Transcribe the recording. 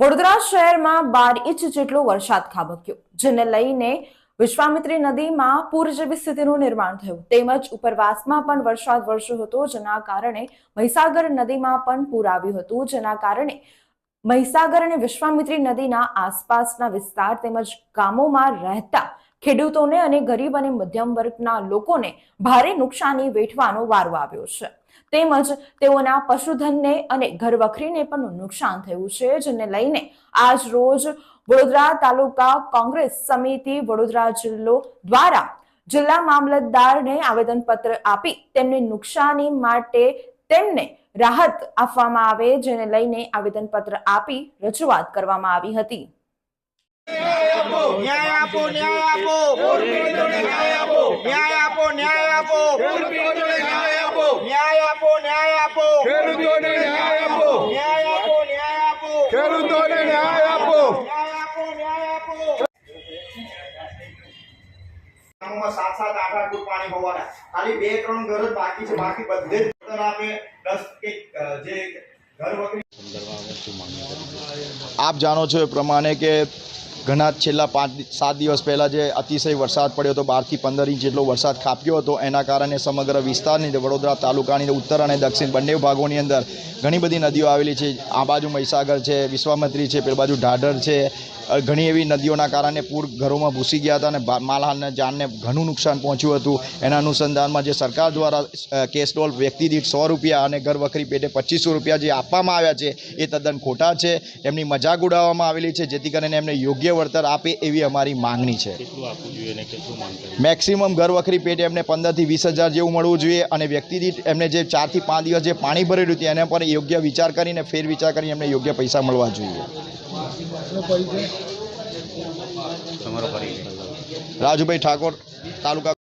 વડોદરા શહેરમાં બાર ઇંચ જેટલો વરસાદ ખાબક્યો, જેને લઈને વિશ્વામિત્રી નદીમાં પૂર જેવી સ્થિતિનું નિર્માણ થયું. તેમજ ઉપરવાસમાં પણ વરસાદ વરસ્યો હતો, જેના કારણે મહીસાગર નદીમાં પણ પૂર આવ્યું હતું, જેના કારણે મહીસાગર અને વિશ્વામિત્રી નદીના આસપાસના વિસ્તાર તેમજ ગામોમાં રહેતા ખેડૂતોને અને ગરીબ અને મધ્યમ વર્ગના લોકોને ભારે નુકસાની વેઠવાનો વારો આવ્યો છે. તેમજ તેઓના પશુધનને અને ઘરવખરીને પણ નુકસાન થયું છે જેને લઈને આજ રોજ વડોદરા તાલુકા કોંગ્રેસ સમિતિ વડોદરા જિલ્લો દ્વારા જિલ્લા મામલતદારને આવેદનપત્ર આપી તેમને નુકસાની માટે તેમને રાહત આપવામાં આવે જેને લઈને આવેદનપત્ર આપી રજૂઆત કરવામાં આવી હતી. ન્યાય આપો ન્યાય આપો. ન્યાય આપો ન્યાય આપો. ન્યાય આપો ન્યાય આપો. ન્યાય આપો ન્યાય આપો. ખેડૂતોને ન્યાય આપો. ન્યાય આપો ન્યાય આપો. ખેડૂતોને ન્યાય આપો. ન્યાય આપો ન્યાય આપો. સાત સાત આઠ આઠ ફૂટ પાણી હોવાના. ખાલી બે ત્રણ ઘર જ બાકી છે બાકી બધે જ વળતર આપે. દસ કે જે ઘર વખરી આપ જાણો છો એ પ્રમાણે કે ઘણા છેલ્લા પાંચ સાત દિવસ પહેલાં જે અતિશય વરસાદ પડ્યો હતો, બારથી પંદર ઇંચ જેટલો વરસાદ ખાપ્યો હતો, એના કારણે સમગ્ર વિસ્તારની વડોદરા તાલુકાની ઉત્તર અને દક્ષિણ બંને ભાગોની અંદર ઘણી બધી નદીઓ આવેલી છે. આ બાજુ મહીસાગર છે, વિશ્વામત્રી છે, પેલી બાજુ ઢાઢર છે ઘણી એવી નદીઓના કારણે પૂર ઘરોમાં ઘૂસી ગયા હતા અને માલહાલને જાનને ઘણું નુકસાન પહોંચ્યું હતું. એના અનુસંધાનમાં જે સરકાર દ્વારા કેસ ડોલ વ્યક્તિ દીઠ સો રૂપિયા અને ઘર વખરી પેટે પચીસો રૂપિયા જે આપવામાં આવ્યા છે એ તદ્દન ખોટા છે. એમની મજાક ઉડાવવામાં આવેલી છે જેથી કરીને એમને યોગ્ય વળતર આપે એવી અમારી માંગણી છે. મેક્સિમમ ઘર વખરી પેટે એમને પંદરથી વીસ હજાર જેવું મળવું જોઈએ અને વ્યક્તિ દીઠ એમને જે ચારથી પાંચ દિવસ જે પાણી ભરેલું હતું એને પણ યોગ્ય વિચાર કરીને ફેર વિચાર કરીને એમને યોગ્ય પૈસા મળવા જોઈએ. રાજુભાઈ ઠાકોર તાલુકા